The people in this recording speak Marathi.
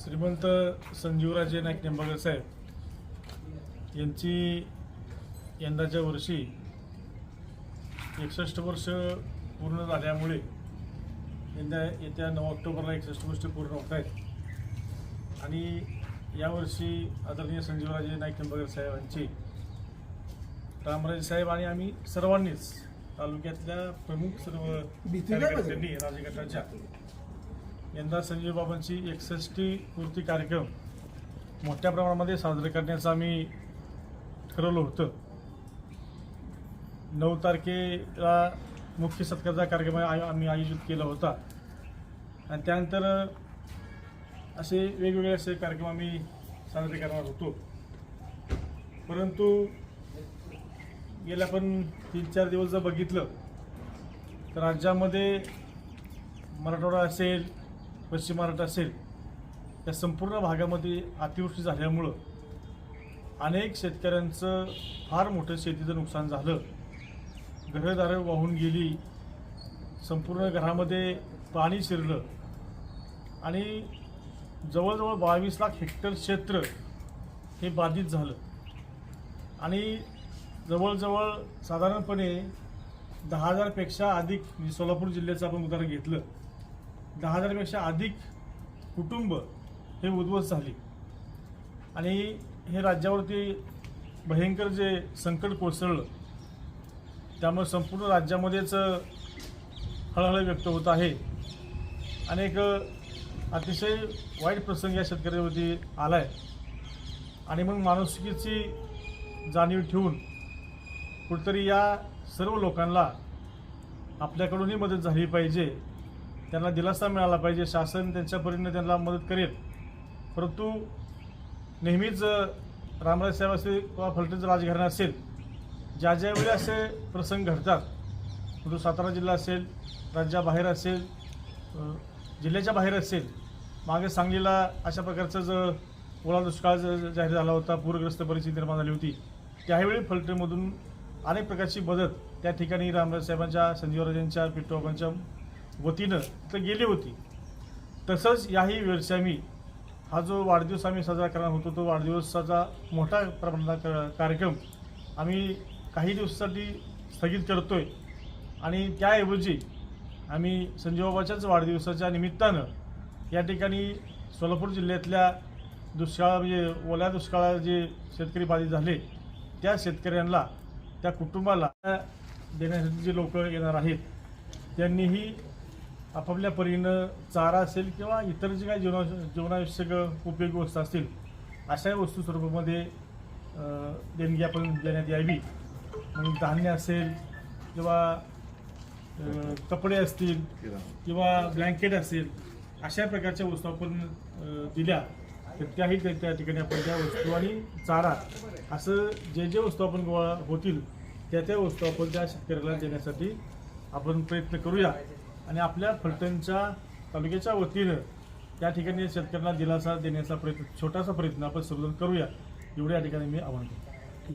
श्रीमंत संजीवराजे नाईक निंबाळकर साहेब यांची यंदाच्या वर्षी एकसष्ट वर्ष पूर्ण झाल्यामुळे यंदा येत्या नऊ ऑक्टोबरला एकसष्ट वर्ष पूर्ण होत आहेत. आणि यावर्षी आदरणीय संजीवराजे नाईक निंबाळकर साहेबांची रामराजे साहेब आणि आम्ही सर्वांनीच तालुक्यातल्या प्रमुख सर्व कार्यकर्त्यांनी राजगटाच्या यंदा संजय बाबांची एकसष्टी पूर्ती कार्यक्रम मोठ्या प्रमाणामध्ये साजरे करण्याचं आम्ही ठरवलं होतं. नऊ तारखेला मुख्य सत्काराचा कार्यक्रम आय- आम्ही आयोजित केला होता. आणि त्यानंतर असे वेगवेगळे असे कार्यक्रम आम्ही साजरे करणार होतो. परंतु गेल्या पण तीन चार दिवस जर बघितलं तर राज्यामध्ये मराठवाडा असेल पश्चिम महाराष्ट्र असेल या संपूर्ण भागामध्ये अतिवृष्टी झाल्यामुळं अनेक शेतकऱ्यांचं फार मोठं शेतीचं नुकसान झालं. घरदारं वाहून गेली संपूर्ण घरामध्ये पाणी शिरलं आणि जवळजवळ बावीस लाख हेक्टर क्षेत्र हे बाधित झालं. आणि जवळजवळ साधारणपणे दहा हजारपेक्षा अधिक म्हणजे सोलापूर जिल्ह्याचं आपण उदाहरण घेतलं. दहा हजारपेक्षा अधिक कुटुंब हे उद्ध्वस्त झाली. आणि हे राज्यावरती भयंकर जे संकट कोसळलं त्यामुळे संपूर्ण राज्यामध्येच हळहळ व्यक्त होत आहे. आणि एक अतिशय वाईट प्रसंग या शेतकऱ्यावरती आला आहे आणि मग माणुसकीची जाणीव ठेवून कुठतरी या सर्व लोकांना आपल्याकडूनही मदत झाली पाहिजे. त्यांना दिलासा मिळाला पाहिजे. शासन त्यांच्या परीने त्यांना मदत करेल. परंतु नेहमीच रामराज साहेब असेल किंवा फलटणचं राजघराणं असेल ज्या ज्यावेळी असे प्रसंग घडतात परंतु सातारा जिल्हा असेल राज्याबाहेर असेल जिल्ह्याच्या बाहेर असेल मागे सांगलीला अशा प्रकारचं ज ओला दुष्काळ जाहीर झाला होता पूरग्रस्त परिस्थिती निर्माण झाली होती त्यावेळी फलटणमधून अनेक प्रकारची मदत त्या ठिकाणी रामराज साहेबांच्या संजीवराजांच्या पिट्टोबांच्या वतीनं तिथं गेली होती. तसंच याही वेळेस आम्ही हा जो वाढदिवस आम्ही साजरा करणार होतो तो वाढदिवसाचा मोठा प्रमाणात कार्यक्रम आम्ही काही दिवसासाठी स्थगित करतो आहे आणि त्याऐवजी आम्ही संजीवबाबाच्याच वाढदिवसाच्या निमित्तानं या ठिकाणी सोलापूर जिल्ह्यातल्या दुष्काळ म्हणजे ओल्या दुष्काळात जे शेतकरी बाधित झाले त्या शेतकऱ्यांना त्या कुटुंबाला देण्यासाठी जे लोक येणार आहेत त्यांनीही आपापल्या परीनं चारा असेल किंवा इतर जे काही जीवना जीवनावश्यक उपयोगी वस्तू असतील अशा वस्तू स्वरूपामध्ये देणगी आपण देण्यात यावी. मग धान्य असेल किंवा कपडे असतील किंवा ब्लँकेट असेल अशा प्रकारच्या वस्तू आपण दिल्या तर त्याही त्या त्या ठिकाणी आपण त्या वस्तू आणि चारा असं जे जे वस्तू आपण गोळा होतील त्या त्या वस्तू आपण त्या शेतकऱ्याला देण्यासाठी आपण प्रयत्न करूया. आणि आपल्या फलटणच्या तालुक्याच्या वतीनं त्या ठिकाणी शेतकऱ्यांना दिलासा देण्याचा प्रयत्न छोटासा प्रयत्न आपण सर्वजण करूया. एवढं या ठिकाणी मी आवाहन करतो.